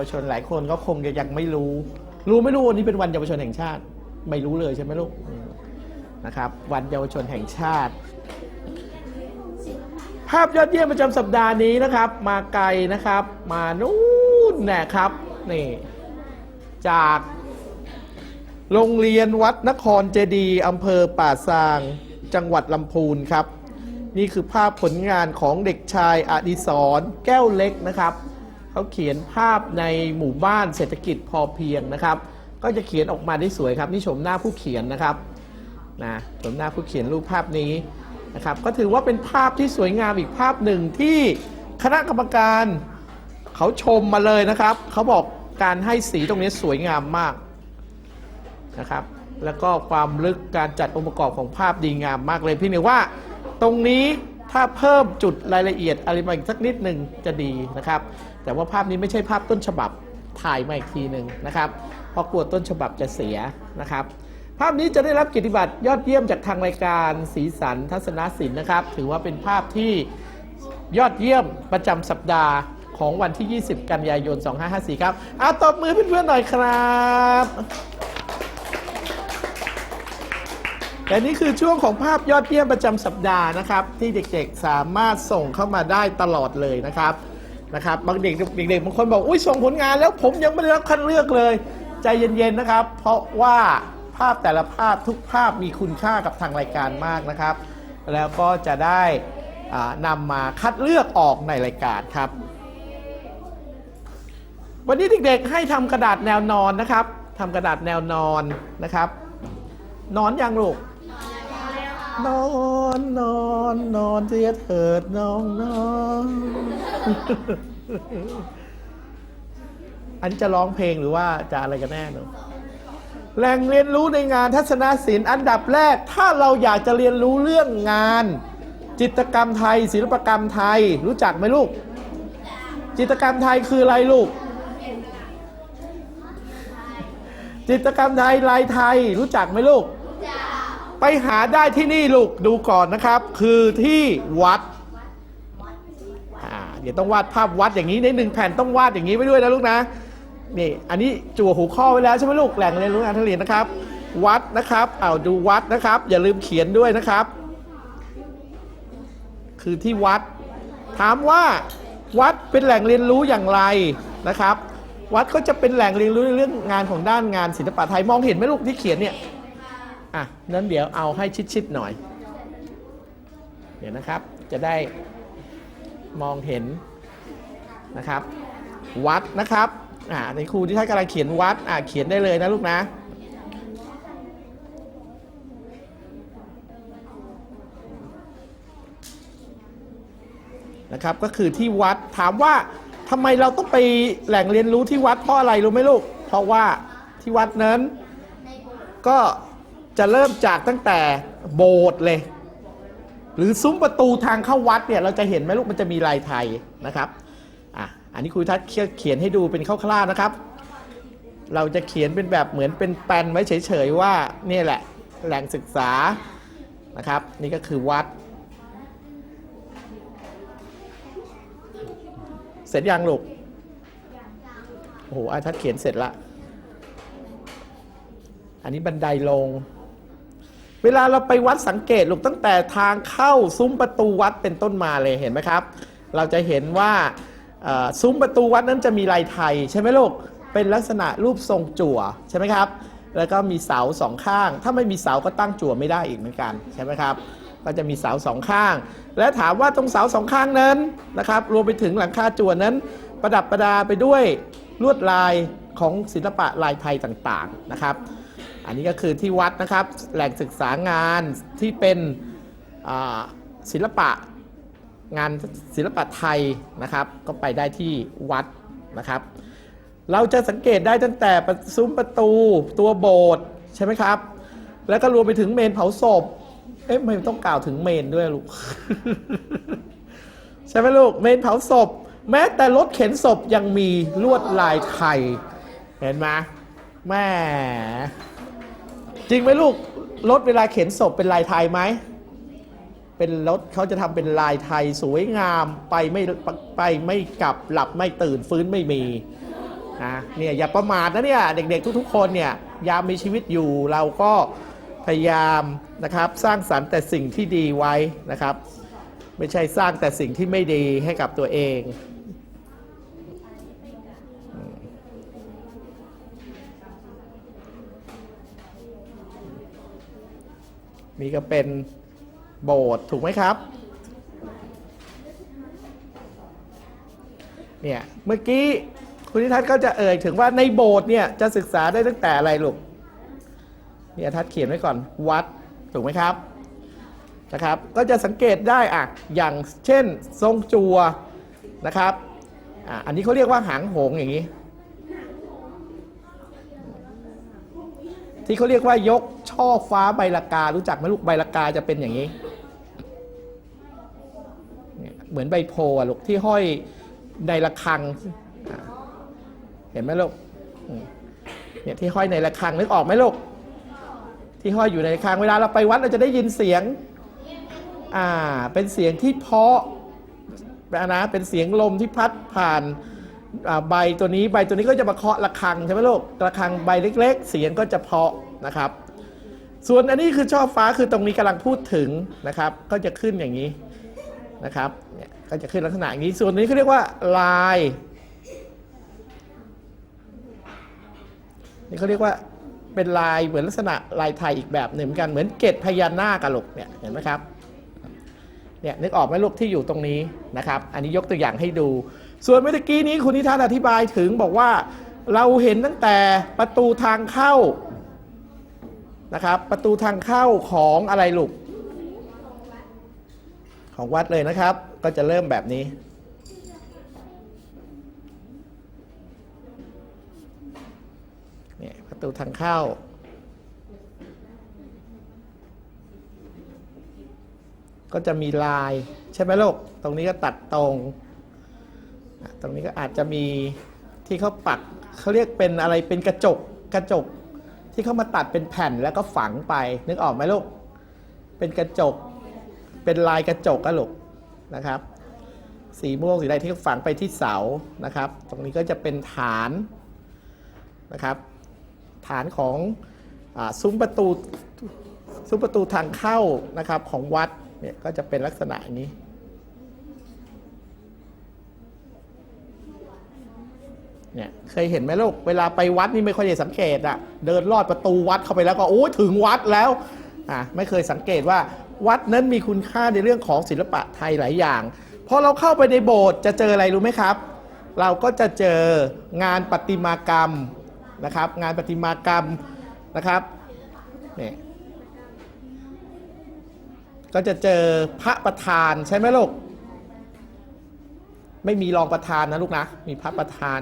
เยาวชนหลายคนก็คงจะยังไม่รู้ รู้ไม่รู้วันนี้เป็นวันเยาวชนแห่งชาติ ไม่รู้เลยใช่ไหมลูกนะครับ วันเยาวชนแห่งชาติ ภาพยอดเยี่ยมประจำสัปดาห์นี้นะครับ มาไกลนะครับ มานู่นนะครับนี่จากโรงเรียนวัดนครเจดีอำเภอป่าซาง จังหวัดลำพูนครับ นี่คือภาพผลงานของเด็กชายอดิศรแก้วเล็กนะครับ เขาเขียนภาพในหมู่บ้านเศรษฐกิจพอเพียงนะครับ ก็จะเขียนออกมาได้สวยครับนี่ชมหน้าผู้เขียนนะครับนะชมหน้าผู้เขียนรูปภาพนี้นะครับ ก็ถือว่าเป็นภาพที่สวยงามอีกภาพหนึ่งที่คณะกรรมการเขาชมมาเลยนะครับ เขาบอกการให้สีตรงนี้สวยงามมากนะครับ แล้วก็ความลึกการจัดองค์ประกอบของภาพดีงามมากเลยพี่หนึ่ว่าตรงนี้ ถ้าเพิ่มจุดรายละเอียดอะไรมาอีกสักนิดหนึ่งจะดีนะครับ แต่ว่าภาพนี้ไม่ใช่ภาพต้นฉบับถ่ายมาอีกทีหนึ่งนะครับ เพราะกลัวต้นฉบับจะเสียนะครับ ภาพนี้จะได้รับเกียรติบัตรยอดเยี่ยมจากทางรายการสีสันทัศนศิลป์นะครับ ถือว่าเป็นภาพที่ยอดเยี่ยมประจำสัปดาห์ของวันที่ 20 กันยายน 2554 ครับ เอาตบมือเพื่อนๆหน่อยครับ และนี่คือช่วงของภาพยอดเยี่ยมประจำสัปดาห์นะครับ ที่เด็กๆสามารถส่งเข้ามาได้ตลอดเลยนะครับนะครับบางเด็กเด็กๆบางคนบอกอุ้ยส่งผลงานแล้วผมยังไม่ได้รับคัดเลือกเลย ใจเย็นๆนะครับ เพราะว่าภาพแต่ละภาพทุกภาพมีคุณค่ากับทางรายการมากนะครับ แล้วก็จะได้นำมาคัดเลือกออกในรายการครับ วันนี้เด็กๆให้ทำกระดาษแนวนอนนะครับทำกระดาษแนวนอนนะครับ นอนยังลูก นอนนอนนอนเสียเถิดน้องน้องอันนี้จะร้องเพลงหรือว่าจะอะไรกันแน่หนูแหล่งเรียนรู้ในงานทัศนศิลป์อันดับแรก ถ้าเราอยากจะเรียนรู้เรื่องงาน จิตรกรรมไทย ศิลปกรรมไทย รู้จักไหมลูก จิตรกรรมไทยคืออะไรลูก จิตรกรรมไทยลายไทย รู้จักไหมลูก ไปหาได้ที่นี่ลูกดูก่อนนะครับ คือที่วัดอ่าเดี๋ยวต้องวาดภาพวัดอย่างนี้ในหนึ่งแผ่นต้องวาดอย่างนี้ไว้ด้วยนะลูกนะนี่อันนี้จั่วหูข้อไว้แล้วใช่ไหมลูกแหล่งเรียนรู้งานทางเรีนนะครับ วัดนะครับเอาดูวัดนะครับ อย่าลืมเขียนด้วยนะครับ คือที่วัด ถามว่าวัดเป็นแหล่งเรียนรู้อย่างไรนะครับ วัดก็จะเป็นแหล่งเรียนรู้ในเรื่องงานของด้านงานศิลปะไทยมองเห็นไหมลูกที่เขียนเนี่ย อะนั้นเดี๋ยวเอาให้ชิดๆหน่อย เดี๋ยวนะครับจะได้มองเห็นนะครับ วัดนะครับอ่าในครูที่ท่านกำลังเขียนวัดอ่าเขียนได้เลยนะลูกนะนะครับก็คือที่วัดถามว่าทำไมเราต้องไปแหล่งเรียนรู้ที่วัดเพราะอะไรรู้ไหมลูก เพราะว่าที่วัดนั้น ก็ จะเริ่มจากตั้งแต่โบสถ์เลย หรือซุ้มประตูทางเข้าวัดเนี่ยเราจะเห็นไหมลูกมันจะมีลายไทยนะครับอะอันนี้ครูทัศน์เขียนให้ดูเป็นคร่าวๆนะครับ เราจะเขียนเป็นแบบเหมือนเป็นแปลนไว้เฉยๆว่านี่แหละแหล่งศึกษานะครับ นี่ก็คือวัด เสร็จยังลูกโอ้โหอาทัศน์เขียนเสร็จละ อันนี้บันไดลง เวลาเราไปวัดสังเกตลูกตั้งแต่ทางเข้าซุ้มประตูวัดเป็นต้นมาเลยเห็นไหมครับ เราจะเห็นว่าซุ้มประตูวัดนั้นจะมีลายไทย ใช่ไหมลูกเป็นลักษณะรูปทรงจั่วใช่ไหมครับ แล้วก็มีเสาสองข้าง ถ้าไม่มีเสาก็ตั้งจั่วไม่ได้อีกเหมือนกันใช่ไหมครับก็จะมีเสาสองข้าง และถามว่าตรงเสาสองข้างนั้นนะครับรวมไปถึงหลังคาจั่วนั้น ประดับประดาไปด้วยลวดลายของศิลปะลายไทยต่างๆนะครับ อันนี้ก็คือที่วัดนะครับ แหล่งศึกษางานที่เป็นศิลปะงานศิลปะไทยนะครับ ก็ไปได้ที่วัดนะครับ เราจะสังเกตได้ตั้งแต่ซุ้มประตูตัวโบสถ์ใช่ไหมครับ แล้วก็รวมไปถึงเมนเผาศพ เอ๊ะไม่ต้องกล่าวถึงเมนด้วยลูก ใช่ไหมลูก เมนเผาศพ แม้แต่รถเข็นศพยังมีลวดลายไทย เห็นไหมแม่ จริงไหมลูกรถเวลาเข็นศพเป็นลายไทยไหมเป็นรถเขาจะทำเป็นลายไทยสวยงามไปไม่ไปไม่กลับหลับไม่ตื่นฟื้นไม่มีนะเนี่ยอย่าประมาทนะเนี่ยเด็กๆทุก ๆ คนเนี่ยยามมีชีวิตอยู่เราก็พยายามนะครับสร้างสรรค์แต่สิ่งที่ดีไว้นะครับ ไม่ใช่สร้างแต่สิ่งที่ไม่ดีให้กับตัวเอง มีก็เป็นโบสถ์ถูกไหมครับ เนี่ยเมื่อกี้คุณนิทัศน์ก็จะเอ่ยถึงว่าในโบสถ์เนี่ยจะศึกษาได้ตั้งแต่อะไรลูกเนี่ยทัศน์เขียนไว้ก่อนวัดถูกไหมครับนะครับ ก็จะสังเกตได้อะอย่างเช่นทรงจัวนะครับอะอันนี้เขาเรียกว่าหางหงอย่างนี้ ที่เขาเรียกว่ายกช่อฟ้าใบละกา รู้จักไหมลูกใบละกาจะเป็นอย่างนี้ เหมือนใบโพอะลูกที่ห้อยในระฆัง เห็นไหมลูกเนี่ยที่ห้อยในระฆังนึกออกไหมลูกที่ห้อยอยู่ในระฆังเวลาเราไปวัดเราจะได้ยินเสียงอ่าเป็นเสียงที่เพาะนะเป็นเสียงลมที่พัดผ่าน ใบตัวนี้ใบตัวนี้ก็จะมาเคาะระฆังใช่ไหมลูกระฆังใบเล็ก ๆ เสียงก็จะเพาะนะครับ ส่วนอันนี้คือช่อฟ้าคือตรงนี้กำลังพูดถึงนะครับ ก็จะขึ้นอย่างนี้นะครับเนี่ยก็จะขึ้นลักษณะอย่างนี้ ส่วนนี้เขาเรียกว่าลายนี่เขาเรียกว่าเป็นลายเหมือนลักษณะลายไทยอีกแบบหนึ่งเหมือนกันเหมือนเกตพญานาคกะลูกเนี่ยเห็นไหมครับเนี่ยนึกออกไหมลูกที่อยู่ตรงนี้นะครับ อันนี้ยกตัวอย่างให้ดู ส่วนเมื่อกี้นี้คุณนิทานอธิบายถึงบอกว่าเราเห็นตั้งแต่ประตูทางเข้านะครับ ประตูทางเข้าของอะไรลูกของวัดเลยนะครับ ก็จะเริ่มแบบนี้ เนี่ยประตูทางเข้า ก็จะมีลาย ใช่ไหมลูก ตรงนี้ก็ตัดตรง ตรงนี้ก็อาจจะมีที่เขาปักเขาเรียกเป็นอะไรเป็นกระจกกระจก ที่เขามาตัดเป็นแผ่นแล้วก็ฝังไปนึกออกไหมลูกเป็นกระจก เป็นลายกระจกอะลูกนะครับ สีม่วงสีอะไรที่ฝังไปที่เสานะครับ ตรงนี้ก็จะเป็นฐานนะครับ ฐานของอซุ้มประตูซุ้มประตูทางเข้านะครับของวัดเนี่ยก็จะเป็นลักษณะอย่างนี้ เนี่ยเคยเห็นไหมลูกเวลาไปวัดนี่ไม่ค่อยได้สังเกตอะเดินลอดประตูวัดเข้าไปแล้วก็โอ้ยถึงวัดแล้วอะไม่เคยสังเกตว่าวัดนั้นมีคุณค่าในเรื่องของศิลปะไทยหลายอย่างพอเราเข้าไปในโบสถ์จะเจออะไรรู้ไหมครับ เราก็จะเจองานประติมากรรมนะครับ งานประติมากรรมนะครับเนี่ยก็จะเจอพระประธานใช่ไหมลูกไม่มีรองประธานนะลูกนะ มีพระประธาน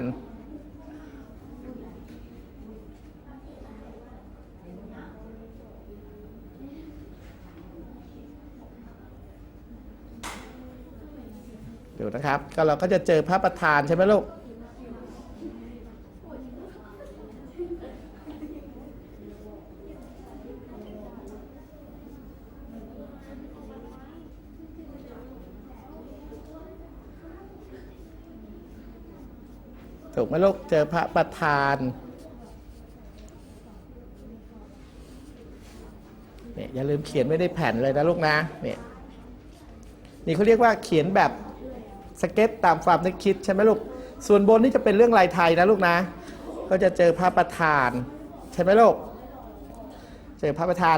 ดูนะครับ ก็เราก็จะเจอพระประธานใช่ไหมลูก ถูกไหมลูก เจอพระประธานเนี่ยอย่าลืมเขียนไว้ในแผ่นเลยนะลูกนะเนี่ยนี่เขาเรียกว่าเขียนแบบ สเก็ตตามความนึกคิดใช่ไหมลูก ส่วนบนนี่จะเป็นเรื่องลายไทยนะลูกนะ ก็จะเจอพระประธาน ใช่ไหมลูก เจอพระประธาน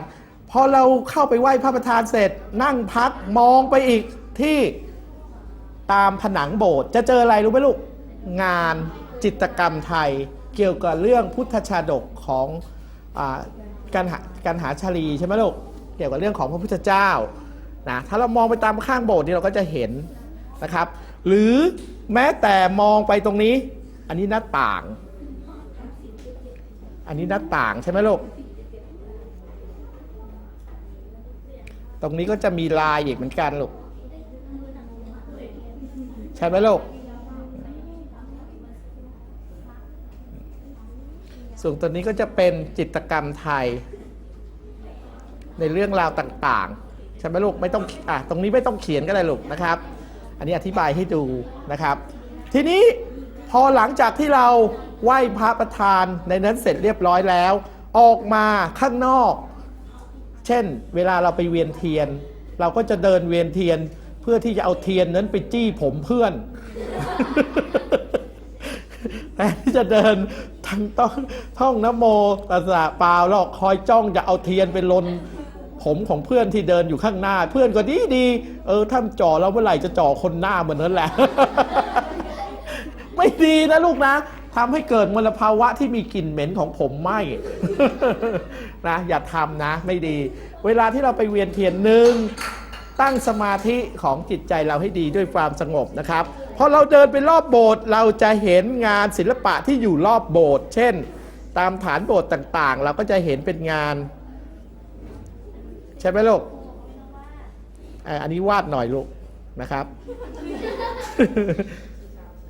พอเราเข้าไปไหว้พระประธานเสร็จ นั่งพักมองไปอีกที่ตามผนังโบสถ์จะเจออะไรรู้ไหมลูก งานจิตรกรรมไทยเกี่ยวกับเรื่องพุทธชาดกของอการหาการหาชาลีใช่ไหมลูก เกี่ยวกับเรื่องของพระพุทธเจ้านะถ้าเรามองไปตามข้างโบสถ์นี่เราก็จะเห็น นะครับ หรือแม้แต่มองไปตรงนี้ อันนี้หน้าต่าง อันนี้หน้าต่างใช่ไหมลูก ตรงนี้ก็จะมีลายอีกเหมือนกันลูก ใช่ไหมลูกส่วนตัวนี้ก็จะเป็นจิตรกรรมไทย ในเรื่องราวต่างๆ ใช่ไหมลูกไม่ต้องอะตรงนี้ไม่ต้องเขียนก็ได้ลูกนะครับ อันนี้อธิบายให้ดูนะครับ ทีนี้พอหลังจากที่เราไหว้พระประธานในนั้นเสร็จเรียบร้อยแล้ว ออกมาข้างนอก เช่น เวลาเราไปเวียนเทียน เราก็จะเดินเวียนเทียนเพื่อที่จะเอาเทียนนั้นไปจี้ผมเพื่อนแต่ที่จะเดินทั้งต้องท่องนโมตัสสะเปล่าแล้วคอยจ้องจะเอาเทียนไปลน ผมของเพื่อนที่เดินอยู่ข้างหน้า เพื่อนก็ดีดีเออถ้าจ่อแล้วเมื่อไหร่จะจ่อคนหน้าเหมือนนั้นแหละ ไม่ดีนะลูกนะทำให้เกิดมลภาวะที่มีกลิ่นเหม็นของผมไหมนะอย่าทำนะ ไม่ดี เวลาที่เราไปเวียนเทียนหนึ่งตั้งสมาธิของจิตใจเราให้ดีด้วยความสงบนะครับพอเราเดินไปรอบโบสถ์เราจะเห็นงานศิลปะที่อยู่รอบโบสถ์เช่น ตามฐานโบสถ์ต่างๆ เราก็จะเห็นเป็นงาน ใช่ไหมลูกอันนี้วาดหน่อยลูกนะครับ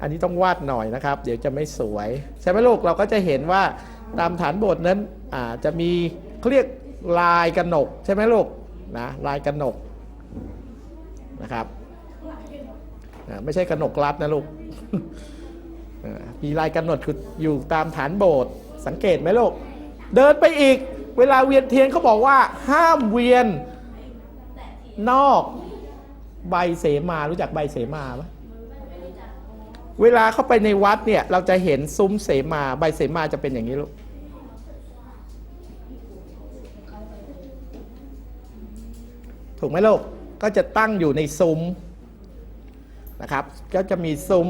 อันนี้ต้องวาดหน่อยนะครับ เดี๋ยวจะไม่สวย ใช่ไหมลูกเราก็จะเห็นว่าตามฐานโบสถ์นั้นอาจะมีเขาเรียกลายกระหนก ใช่ไหมลูกนะลายกระหนกนะครับไม่ใช่กระหนกรัดนะลูกมีลายกระหนกอยู่ตามฐานโบสถ์สังเกตไหมลูก เดินไปอีก เวลาเวียนเทียนเขาบอกว่า ห้ามเวียนนอกใบเสมารู้จักใบเสมาปะเวลาเข้าไปในวัดเนี่ยเราจะเห็นซุ้มเสมาใบเสมาจะเป็นอย่างนี้ลูกถูกไหมลูกก็จะตั้งอยู่ในซุ้มนะครับ ก็จะมีซุ้ม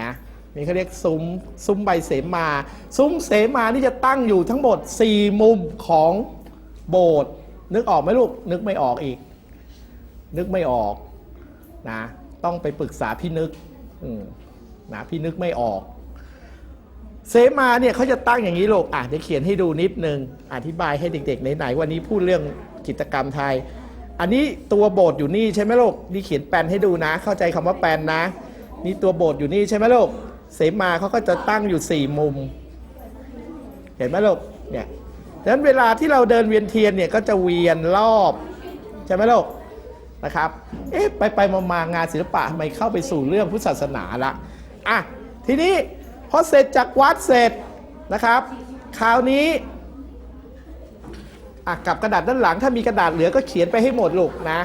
นะ นี่เขาเรียกซุ้มซุ้มใบเสมา ซุ้มเสมานี่จะตั้งอยู่ทั้งหมด 4 มุมของโบสถ์นึกออกไหมลูก นึกไม่ออกอีก นึกไม่ออกนะต้องไปปรึกษาพี่นึกนะพี่นึกไม่ออก เสมาเนี่ยเขาจะตั้งอย่างนี้ลูกอะเดี๋ยวเขียนให้ดูนิดนึง อธิบายให้เด็กๆไหนๆวันนี้พูดเรื่องกิจกรรมไทย อันนี้ตัวโบสถ์อยู่นี่ใช่ไหมลูกนี่เขียนแปลนให้ดูนะ เข้าใจคำว่าแปลนนะ นี่ตัวโบสถ์อยู่นี่ใช่ไหมลูก เสมาเขาก็จะตั้งอยู่สี่มุม เห็นไหมลูกเนี่ยดังนั้นเวลาที่เราเดินเวียนเทียนเนี่ยก็จะเวียนรอบใช่ไหมลูกนะครับ เอ๊ะไปไปมามางานศิลปะทำไมเข้าไปสู่เรื่องพุทธศาสนาละอะทีนี้พอเสร็จจากวัดเสร็จนะครับคราวนี้อะกลับกระดาษด้านหลังถ้ามีกระดาษเหลือก็เขียนไปให้หมดลูกนะ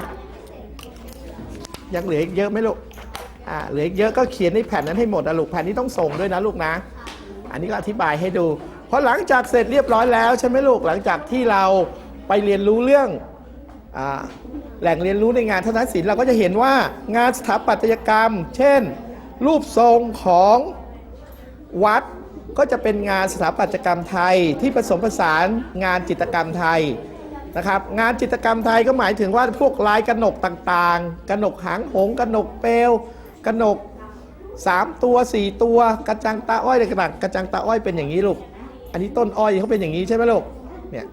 ยังเหลืออีกเยอะไหมลูก อ่าเหลืออีกเยอะก็เขียนในแผ่นนั้นให้หมดนะลูกแผ่นนี้ต้องส่งด้วยนะลูกนะ อันนี้ก็อธิบายให้ดูพอหลังจากเสร็จเรียบร้อยแล้วใช่ไหมลูกหลังจากที่เราไปเรียนรู้เรื่องอ่าแหล่งเรียนรู้ในงานทัศนศิลป์เราก็จะเห็นว่างานสถาปัตยกรรม เช่น รูปทรงของวัดก็จะเป็นงานสถาปัตยกรรมไทยที่ผสมผสานงานจิตรกรรมไทยนะครับงานจิตรกรรมไทยก็หมายถึงว่าพวกลายกระหนกต่างๆ กระหนกหางหงกระหนกเปลว กระหนกสามตัวสี่ตัวกระจังตาอ้อยอะไรต่างกระจังตาอ้อยเป็นอย่างนี้ลูก อันนี้ต้นอ้อยเขาเป็นอย่างนี้ใช่ไหมลูกเนี่ย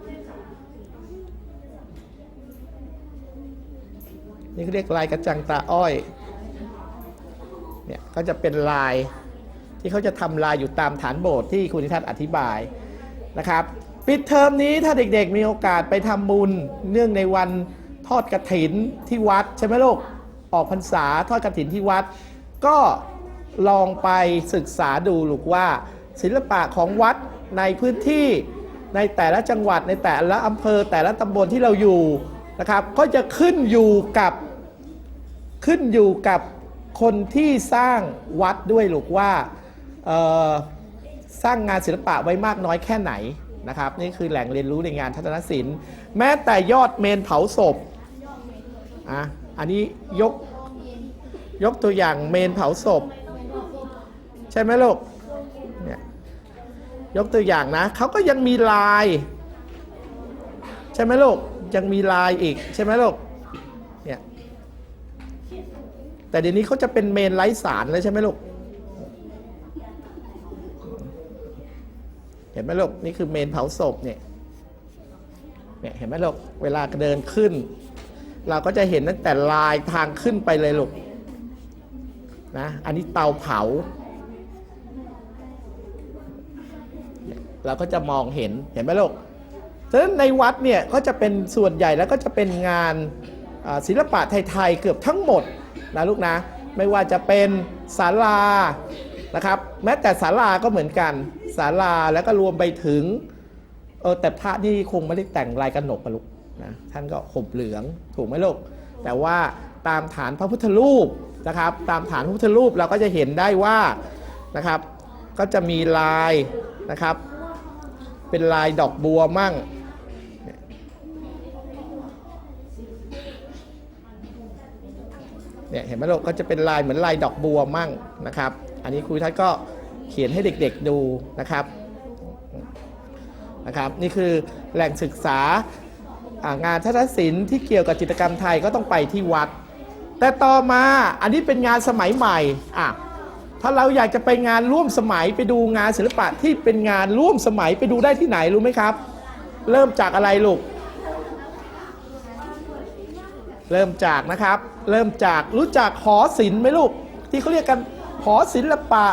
นี่เขาเรียกลายกระจังตาอ้อยเนี่ยก็จะเป็นลายที่เขาจะทำลายอยู่ตามฐานโบสถ์ที่คุณนิทัศน์อธิบายนะครับ ปิดเทอมนี้ถ้าเด็กๆมีโอกาสไปทำบุญเนื่องในวันทอดกระถินที่วัดใช่ไหมลูก ออกพรรษาทอดกระถินที่วัด ก็ลองไปศึกษาดูลูกว่า ศิลปะของวัดในพื้นที่ในแต่ละจังหวัดในแต่ละอำเภอแต่ละตำบลที่เราอยู่นะครับก็จะขึ้นอยู่กับขึ้นอยู่กับคนที่สร้างวัดด้วยลูกว่าสร้างงานศิลปะไว้มากน้อยแค่ไหนนะครับนี่คือแหล่งเรียนรู้ในงานทัศนศิลป์ แม้แต่ยอดเมนเผาศพอะ อันนี้ยกยกตัวอย่างเมนเผาศพ ใช่ไหมลูกเนี่ยยกตัวอย่างนะเขาก็ยังมีลาย ใช่ไหมลูกยังมีลายอีกใช่ไหมลูกเนี่ยแต่เดี๋ยวนี้เขาจะเป็นเมนไร้สารแล้วใช่ไหมลูกเห็นไหมลูกนี่คือเมนเผาศพเนี่ยเนี่ยเห็นไหมลูกเวลาเดินขึ้น เราก็จะเห็นตั้งแต่ลายทางขึ้นไปเลยลูกนะอันนี้เตาเผา เราก็จะมองเห็นเห็นไหมลูกฉะนั้นในวัดเนี่ยก็จะเป็นส่วนใหญ่แล้วก็จะเป็นงานศิลปะไทยๆเกือบทั้งหมดนะลูกนะไม่ว่าจะเป็นศาลานะครับ แม้แต่ศาลาก็เหมือนกันศาลาแล้วก็รวมไปถึงเออแต่พระนี่คงไม่ได้แต่งลายกระหนกกันลูก นะท่านก็ห่มเหลืองถูกไหมลูกแต่ว่าตามฐานพระพุทธรูปนะครับตามฐานพระพุทธรูปเราก็จะเห็นได้ว่านะครับก็จะมีลายนะครับ เป็นลายดอกบัวมั่งเนี่ยเห็นไหมลูกก็จะเป็นลายเหมือนลายดอกบัวมั่งนะครับ อันนี้ครูทัศน์ก็เขียนให้เด็กๆดูนะครับนะครับ นี่คือแหล่งศึกษาอ่า งานทัศนศิลป์ที่เกี่ยวกับจิตรกรรมไทยก็ต้องไปที่วัด แต่ต่อมาอันนี้เป็นงานสมัยใหม่อะถ้าเราอยากจะไปงานร่วมสมัยไปดูงานศิลปะที่เป็นงานร่วมสมัยไปดูได้ที่ไหนรู้ไหมครับ เริ่มจากอะไรลูก เริ่มจากนะครับ เริ่มจากรู้จักหอศิลป์ไหมลูก ที่เขาเรียกกันหอศิลปะ